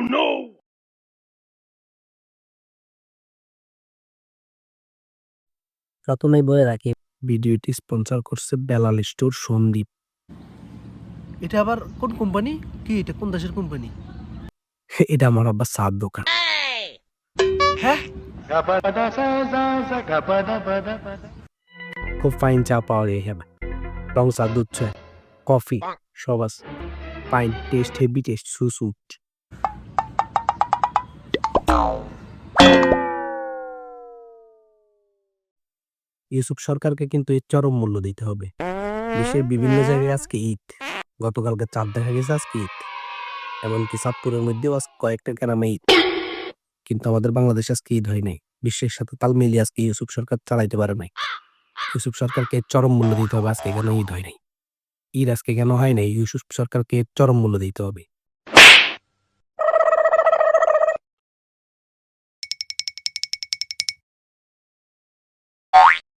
no! প্রথমে বলে রাখি ভিডিওটি স্পন্সর করছে বেলাল স্টোর সন্দীপ। এটা আবার কোন কোম্পানি? কি এটা কোন দেশের কোম্পানি? এটা আমার আব্বা সাত দোকান। হ্যাঁ? খুব ফাইন চা পাওয়া যায় হ্যাঁ রং চা দুধ কফি সব আছে। ফাইন টেস্ট হেভি টেস্ট সুসুট ইউসুফ সরকারকে কিন্তু এর চরম মূল্য দিতে হবে। দেশের বিভিন্ন জায়গায় আজকে ঈদ। গতকালকে চাঁদ দেখা গেছে, আজকে ঈদ। এমনকি চাঁদপুরের মধ্যেও আজ কয়েকটা গ্রামে ঈদ। কিন্তু আমাদের বাংলাদেশে আজকে ঈদ হয় নাই। বিশ্বের সাথে তাল মিলিয়ে আজকে ইউসুফ সরকার চালাইতে পারে নাই। ইউসুফ সরকারকে চরম মূল্য দিতে হবে, আজকে কেন ঈদ হয় নাই? ঈদ আজকে কেন হয় নাই? ইউসুফ সরকারকে চরম মূল্য দিতে হবে।